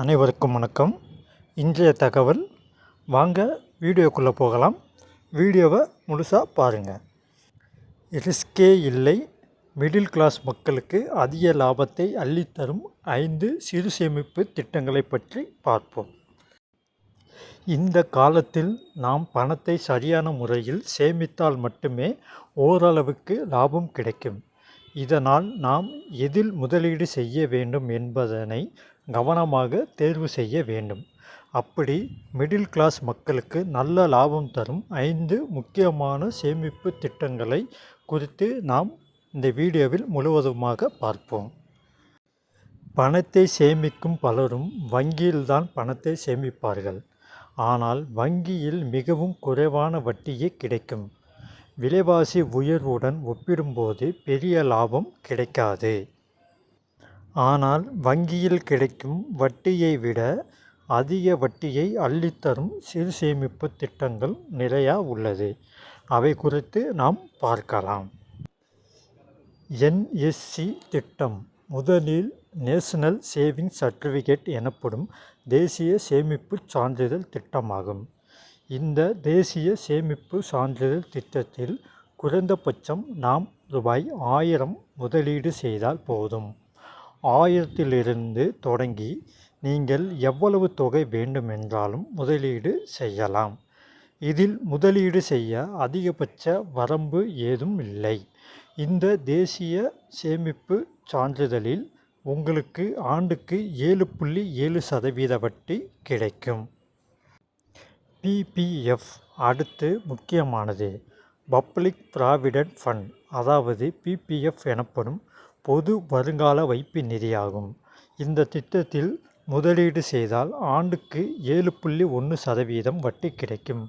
அனைவருக்கும் வணக்கம். இன்றைய தகவல் வாங்க வீடியோக்குள்ளே போகலாம். வீடியோவை முழுசாக பாருங்கள் ரிஸ்கே இல்லை. மிடில் கிளாஸ் மக்களுக்கு அதிக லாபத்தை அள்ளித்தரும் ஐந்து சிறு சேமிப்பு திட்டங்களை பற்றி பார்ப்போம். இந்த காலத்தில் நாம் பணத்தை சரியான முறையில் சேமித்தால் மட்டுமே ஓரளவுக்கு லாபம் கிடைக்கும். இதனால் நாம் எதில் முதலீடு செய்ய வேண்டும் என்பதனை கவனமாக தேர்வு செய்ய வேண்டும். அப்படி மிடில் கிளாஸ் மக்களுக்கு நல்ல லாபம் தரும் ஐந்து முக்கியமான சேமிப்பு திட்டங்களை குறித்து நாம் இந்த வீடியோவில் முழுவதுமாக பார்ப்போம். பணத்தை சேமிக்கும் பலரும் வங்கியில்தான் பணத்தை சேமிப்பார்கள். ஆனால் வங்கியில் மிகவும் குறைவான வட்டியே கிடைக்கும். விலைவாசி உயர்வுடன் ஒப்பிடும்போது பெரிய லாபம் கிடைக்காது. ஆனால் வங்கியில் கிடைக்கும் வட்டியை விட அதிக வட்டியை அள்ளித்தரும் சிறு சேமிப்பு திட்டங்கள் நிறையா உள்ளது. அவை குறித்து நாம் பார்க்கலாம். என்எஸ்சி திட்டம் முதலில் நேஷனல் சேவிங் சர்டிஃபிகேட் எனப்படும் தேசிய சேமிப்பு சான்றிதழ் திட்டமாகும். இந்த தேசிய சேமிப்பு சான்றிதழ் திட்டத்தில் குறைந்தபட்சம் நாம் ரூபாய் ஆயிரம் முதலீடு செய்தால் போதும். ஆயிரத்திலிருந்து தொடங்கி நீங்கள் எவ்வளவு தொகை வேண்டுமென்றாலும் முதலீடு செய்யலாம். இதில் முதலீடு செய்ய அதிகபட்ச வரம்பு ஏதும் இல்லை. இந்த தேசிய சேமிப்பு சான்றிதழில் உங்களுக்கு ஆண்டுக்கு ஏழு புள்ளி ஏழு சதவீத வட்டி கிடைக்கும். பிபிஎஃப் அடுத்து முக்கியமானது. பப்ளிக் ப்ராவிடென்ட் ஃபண்ட் அதாவது பிபிஎஃப் எனப்படும் பொது வருங்கால வைப்பு நிதியாகும். இந்த திட்டத்தில் முதலீடு செய்தால் ஆண்டுக்கு ஏழு புள்ளி ஒன்று சதவீதம் வட்டி கிடைக்கும்.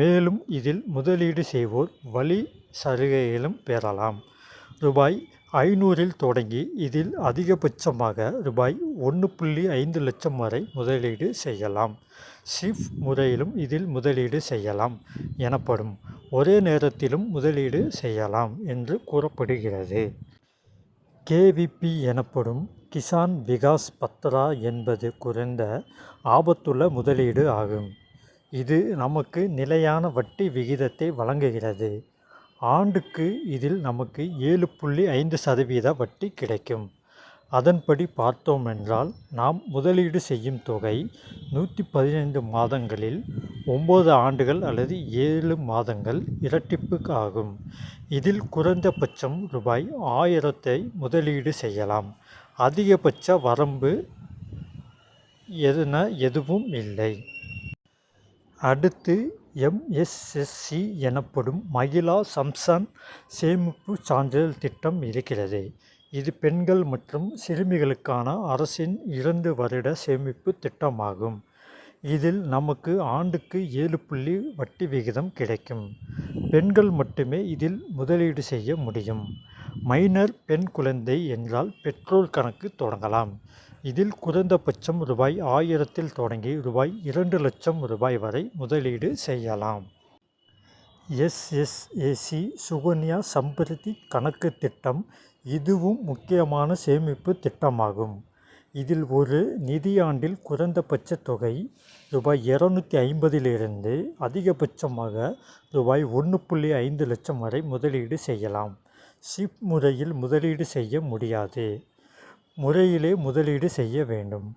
மேலும் இதில் முதலீடு செய்வோர் வழி சலுகைகளும் பெறலாம். ரூபாய் ஐநூறில் தொடங்கி இதில் அதிகபட்சமாக ரூபாய் ஒன்று புள்ளி ஐந்து லட்சம் வரை முதலீடு செய்யலாம். ஷிஃப் முறையிலும் இதில் முதலீடு செய்யலாம் எனப்படும். ஒரே நேரத்திலும் முதலீடு செய்யலாம் என்று கூறப்படுகிறது. கேவிபி எனப்படும் கிசான் விகாஸ் பத்ரா என்பது குறைந்த ஆபத்துள்ள முதலீடு ஆகும். இது நமக்கு நிலையான வட்டி விகிதத்தை வழங்குகிறது. ஆண்டுக்கு இதில் நமக்கு ஏழு புள்ளி ஐந்து சதவீத வட்டி கிடைக்கும். அதன்படி பார்த்தோம் என்றால் நாம் முதலீடு செய்யும் தொகை நூற்றி பதினைந்து மாதங்களில் ஒம்பது ஆண்டுகள் அல்லது ஏழு மாதங்கள் இரட்டிப்பு ஆகும் இதில் குறைந்தபட்சம் ரூபாய் ஆயிரத்தை முதலீடு செய்யலாம். அதிகபட்ச வரம்பு எதுன எதுவும் இல்லை. அடுத்து எம்எஸ்எஸ்சி எனப்படும் மகிழா சம்சன் சேமிப்பு சான்றிதழ் திட்டம் இருக்கிறது. இது பெண்கள் மற்றும் சிறுமிகளுக்கான அரசின் இரண்டு வருட சேமிப்பு திட்டமாகும். இதில் நமக்கு ஆண்டுக்கு ஏழு புள்ளி வட்டி விகிதம் கிடைக்கும். பெண்கள் மட்டுமே இதில் முதலீடு செய்ய முடியும். மைனர் பெண் குழந்தை என்றால் பெற்றோர் கணக்கு தொடங்கலாம். இதில் குறைந்தபட்சம் ரூபாய் ஆயிரத்தில் தொடங்கி ரூபாய் இரண்டு லட்சம் ரூபாய் வரை முதலீடு செய்யலாம். எஸ்எஸ்ஏசி சுகன்யா சம்பிரதி கணக்கு திட்டம் இதுவும் முக்கியமான சேமிப்பு திட்டமாகும். இதில் ஒரு நிதியாண்டில் குறைந்தபட்ச தொகை ரூபாய் இரநூத்தி ஐம்பதிலிருந்து அதிகபட்சமாக ரூபாய் ஒன்று புள்ளி ஐந்து லட்சம் வரை முதலீடு செய்யலாம். சிப் முறையில் முதலீடு செய்ய முடியாது. முறையிலே முதலீடு செய்ய வேண்டும்.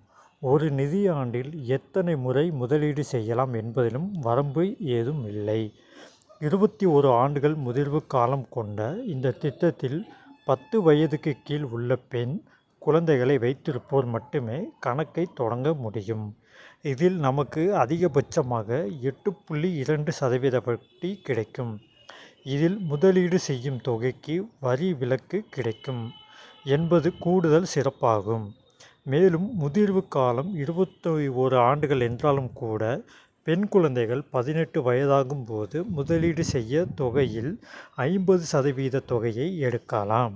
ஒரு நிதியாண்டில் எத்தனை முறை முதலீடு செய்யலாம் என்பதிலும் வரம்பு ஏதும் இல்லை. இருபத்தி ஒரு ஆண்டுகள் முதிர்வு காலம் கொண்ட இந்த திட்டத்தில் பத்து வயதுக்கு கீழ் உள்ள பெண் குழந்தைகளை வைத்திருப்போர் மட்டுமே கணக்கை தொடங்க முடியும். இதில் நமக்கு அதிகபட்சமாக எட்டு புள்ளி இரண்டு சதவீத வட்டி கிடைக்கும். இதில் முதலீடு செய்யும் தொகைக்கு வரி விலக்கு கிடைக்கும் என்பது கூடுதல் சிறப்பாகும். மேலும் முதிர்வு காலம் இருபத்தி ஒரு ஆண்டுகள் என்றாலும் கூட பெண் குழந்தைகள் பதினெட்டு வயதாகும் போது முதலீடு செய்ய தொகையில் ஐம்பது சதவீத தொகையை எடுக்கலாம்.